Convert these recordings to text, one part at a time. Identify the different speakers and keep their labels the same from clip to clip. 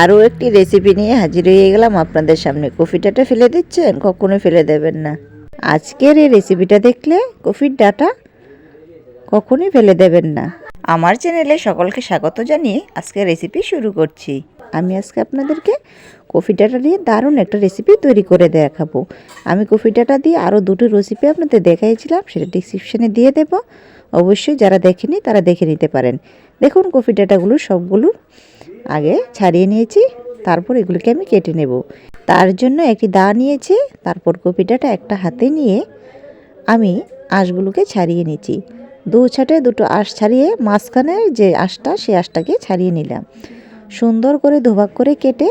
Speaker 1: আরও একটি রেসিপি নিয়ে হাজির হয়ে গেলাম আপনাদের সামনে। কফিটাটা ফেলে দিচ্ছেন? কখনো ফেলে দেবেন না। আজকের এই রেসিপিটা দেখলে কফির ডাটা কখনোই ফেলে দেবেন না। আমার চ্যানেলে সকলকে স্বাগত জানিয়ে আজকে রেসিপি শুরু করছি। আমি আজকে আপনাদেরকে কফি ডাটা দিয়ে দারুণ একটা রেসিপি তৈরি করে দেখাবো। আমি কফি ডাটা দিয়ে আরও দুটো রেসিপি আপনাদের দেখাইছিলাম, সেটা ডিসক্রিপশানে দিয়ে দেব। অবশ্যই যারা দেখেনি তারা দেখে নিতে পারেন। দেখুন কফি ডাটাগুলো সবগুলো আগে ছাড়িয়ে নিয়েছি, তারপর এগুলোকে আমি কেটে নেব। তার জন্য একটি দা নিয়েছি, তারপর কপিটাটা একটা হাতে নিয়ে আমি আঁশগুলোকে ছাড়িয়ে নিচ্ছি দু ছাটে দুটো আঁশ ছাড়িয়ে মাঝখানের যে আঁশটা সেই আঁশটাকে ছাড়িয়ে নিলাম। সুন্দর করে ধোবাক করে কেটে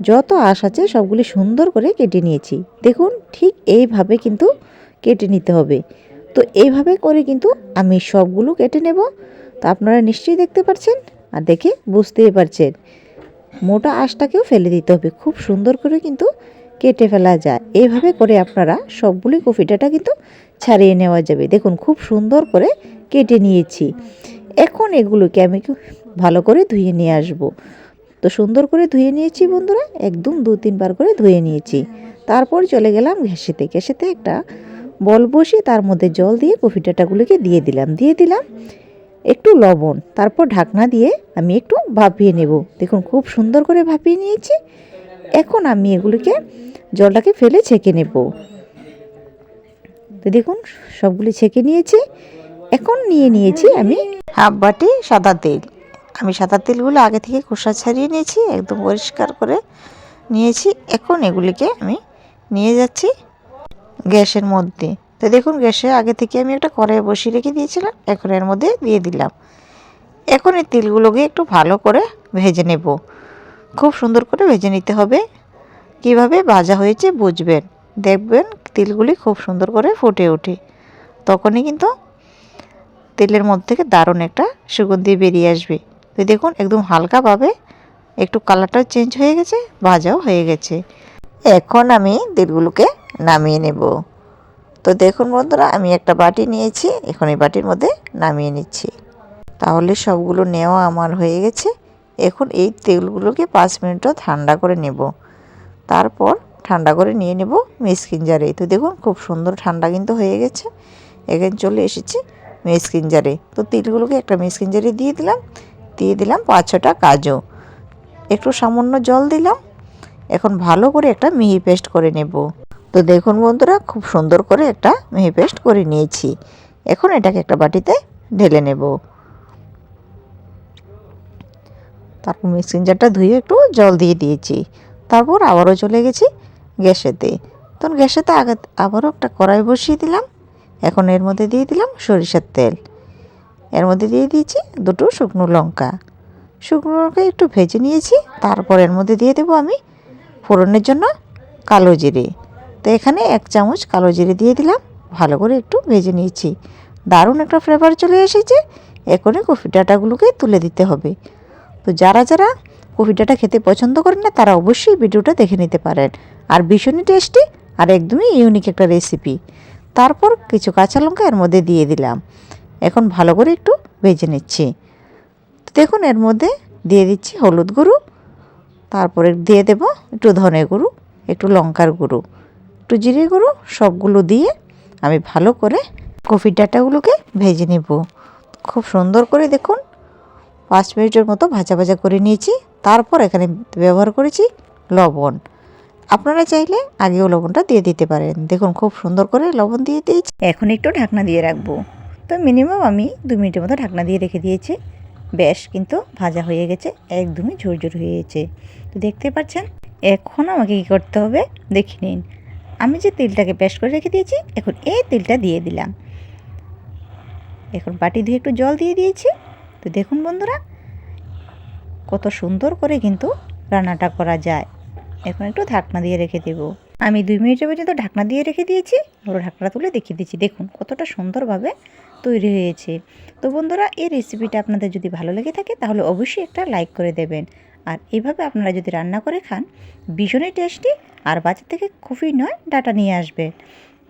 Speaker 1: যত আঁশ আছে সবগুলি সুন্দর করে কেটে নিয়েছি। দেখুন, ঠিক এইভাবে কিন্তু কেটে নিতে হবে। তো এইভাবে করে কিন্তু আমি সবগুলো কেটে নেব। তো আপনারা নিশ্চয়ই দেখতে পাচ্ছেন আর দেখে বুঝতেই পারছেন। মোটা আঁশটাকেও ফেলে দিতে হবে। খুব সুন্দর করে কিন্তু কেটে ফেলা যায়। এইভাবে করে আপনারা সবগুলি কফিটাটা কিন্তু ছাড়িয়ে নেওয়া যাবে। দেখুন, খুব সুন্দর করে কেটে নিয়েছি। এখন এগুলোকে আমি ভালো করে ধুয়ে নিয়ে আসব। তো সুন্দর করে ধুয়ে নিয়েছি বন্ধুরা। একদম দু তিনবার করে ধুয়ে নিয়েছি। তারপর চলে গেলাম ঘেঁষেতে ঘেঁষেতে একটা বল বসিয়ে তার মধ্যে জল দিয়ে কফি ডাটাগুলোকে দিয়ে দিলাম। দিয়ে দিলাম। একটু লবণ, তারপর ঢাকনা দিয়ে আমি একটু ভাপিয়ে নেব। দেখুন, খুব সুন্দর করে ভাপিয়ে নিয়েছি। এখন আমি এগুলিকে জলটাকে ফেলে ছেঁকে নেব। তো দেখুন, সবগুলি ছেঁকে নিয়েছি। এখন নিয়ে নিয়েছি আমি হাফ বাটি সাদা তেল। আমি সাদা তেলগুলো আগে থেকে খোসা ছাড়িয়ে নিয়েছি, একদম পরিষ্কার করে নিয়েছি। এখন এগুলিকে আমি নিয়ে যাচ্ছি গ্যাসের মধ্যে। তো দেখুন গ্যাসে আগে থেকে আমি একটা কড়াই বসিয়ে রেখে দিয়েছিলাম, এখন এর মধ্যে দিয়ে দিলাম। এখন এই তিলগুলোকে একটু ভালো করে ভেজে নেব। খুব সুন্দর করে ভেজে নিতে হবে। কীভাবে ভাজা হয়েছে বুঝবেন। দেখবেন তিলগুলি খুব সুন্দর করে ফুটে ওঠে। তখনই কিন্তু তেলের মধ্যে থেকে দারুণ একটা সুগন্ধি বেরিয়ে আসবে। তো দেখুন একদম হালকাভাবে একটু কালারটা চেঞ্জ হয়ে গেছে, ভাজাও হয়ে গেছে। এখন আমি তিলগুলোকে নামিয়ে নেব। তো দেখুন বন্ধুরা, আমি একটা বাটি নিয়েছি, এখন এই বাটির মধ্যে নামিয়ে নিচ্ছি। তাহলে সবগুলো নেওয়া আমার হয়ে গেছে। এখন এই তেলগুলোকে পাঁচ মিনিটও ঠান্ডা করে নেব। তারপর ঠান্ডা করে নিয়ে নেব মিসকিন জারে। তো দেখুন, খুব সুন্দর ঠান্ডা কিন্তু হয়ে গেছে। এখানে চলে এসেছি মিসকিন জারে। তো তিলগুলোকে একটা মিসকিন জারে দিয়ে দিলাম। দিয়ে দিলাম পাঁচ ছটা কাজু। একটু সামান্য জল দিলাম। এখন ভালো করে একটা মিহি পেস্ট করে নেব। তো দেখুন বন্ধুরা, খুব সুন্দর করে একটা মিহি পেস্ট করে নিয়েছি। এখন এটাকে একটা বাটিতে ঢেলে নেব। তারপর মিক্সিং জারটা ধুয়ে একটু জল দিয়ে দিয়েছি। তারপর আবারও চলে গেছি গ্যাসেতে। তখন গ্যাসেতে আগে আবারও একটা কড়াই বসিয়ে দিলাম। এখন এর মধ্যে দিয়ে দিলাম সরিষার তেল। এর মধ্যে দিয়ে দিয়েছি দুটো শুকনো লঙ্কা। শুকনো লঙ্কা একটু ভেজে নিয়েছি। তারপর এর মধ্যে দিয়ে দেবো আমি ফোড়নের জন্য কালো জিরে। তো এখানে এক চামচ কালো জিরে দিয়ে দিলাম। ভালো করে একটু ভেজে নিয়েছি। দারুণ একটা ফ্লেভার চলে এসেছে। এখনই কফি ডাটাগুলোকে তুলে দিতে হবে। তো যারা যারা কফি ডাটা খেতে পছন্দ করেন না, তারা অবশ্যই ভিডিওটা দেখে নিতে পারেন। আর ভীষণই টেস্টি আর একদমই ইউনিক একটা রেসিপি তারপর কিছু কাঁচা লঙ্কা এর মধ্যে দিয়ে দিলাম। এখন ভালো করে একটু ভেজে নিচ্ছি। তো দেখুন, এর মধ্যে দিয়ে দিচ্ছি হলুদ গুঁড়ো। তারপরে দিয়ে দেব একটু ধনে গুঁড়ো, একটু লঙ্কার গুঁড়ো। একটু জিরে গুঁড়ো সবগুলো দিয়ে আমি ভালো করে কফি ডাটাগুলোকে ভেজে নেব। খুব সুন্দর করে দেখুন, পাঁচ মিনিটের মতো ভাজা ভাজা করে নিয়েছি। তারপর এখানে ব্যবহার করেছি লবণ। আপনারা চাইলে আগেও লবণটা দিয়ে দিতে পারেন। দেখুন, খুব সুন্দর করে লবণ দিয়ে দিয়েছি। এখন একটু ঢাকনা দিয়ে রাখব। তো মিনিমাম আমি দু মিনিটের মতো ঢাকনা দিয়ে রেখে দিয়েছি। বেশ, কিন্তু ভাজা হয়ে গেছে, একদমই ঝুরঝুর হয়ে গেছে। তো দেখতে পাচ্ছেন, এখন আমাকে কী করতে হবে? দেখে নিন। আমি যে তেলটাকে পেস্ট করে রেখে দিয়েছি, এখন এই তেলটা দিয়ে দিলাম। এখন বাটি ধুয়ে একটু জল দিয়ে দিয়েছি। তো দেখুন বন্ধুরা, কত সুন্দর করে কিন্তু রান্নাটা করা যায়। এখন একটু ঢাকনা দিয়ে রেখে দেব। আমি দুই মিনিটের পর্যন্ত ঢাকনা দিয়ে রেখে দিয়েছি। ওর ঢাকনা তুলে দেখিয়ে দিচ্ছি। দেখুন কতটা সুন্দরভাবে তৈরি হয়েছে। তো বন্ধুরা, এই রেসিপিটা আপনাদের যদি ভালো লেগে থাকে, তাহলে অবশ্যই একটা লাইক করে দেবেন। আর এভাবে আপনারা যদি রান্না করে খান, ভীষণই টেস্টি আর বাজার থেকে খুবই নয়, ডাটা নিয়ে আসবে।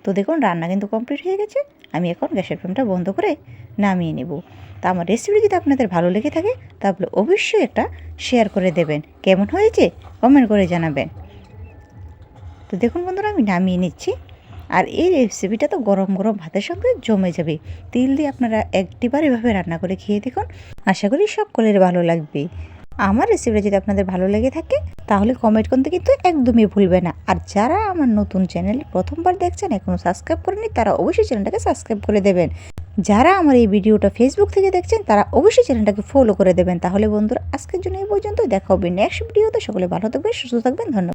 Speaker 1: তো দেখুন, রান্না কিন্তু কমপ্লিট হয়ে গেছে। আমি এখন গ্যাসের ফ্লেমটা বন্ধ করে নামিয়ে নেব। তা আমার রেসিপি যদি আপনাদের ভালো লেগে থাকে, তাহলে অবশ্যই একটা শেয়ার করে দেবেন। কেমন হয়েছে? কমেন্ট করে জানাবেন। তো দেখুন বন্ধুরা, আমি নামিয়ে নিচ্ছি। আর এই রেসিপিটা তো গরম গরম ভাতের সঙ্গে জমে যাবে। তিল দিয়ে আপনারা একটিবার এভাবে রান্না করে খেয়ে দেখুন। আশা করি সকলের ভালো লাগবে। আমার রেসিপিটা যদি আপনাদের ভালো লেগে থাকে, তাহলে কমেন্ট করতে কিন্তু একদমই ভুলবে না। আর যারা আমার নতুন চ্যানেল প্রথমবার দেখছেন এখনও সাবস্ক্রাইব করেনি তারা অবশ্যই চ্যানেলটাকে সাবস্ক্রাইব করে দেবেন। যারা আমার এই ভিডিওটা ফেসবুক থেকে দেখছেন, তারা অবশ্যই চ্যানেলটাকে ফলো করে দেবেন। তাহলে বন্ধুরা, আজকের জন্য এই পর্যন্ত দেখা হবে নেক্সট ভিডিওতে সকলে ভালো থাকবেন, সুস্থ থাকবেন। ধন্যবাদ।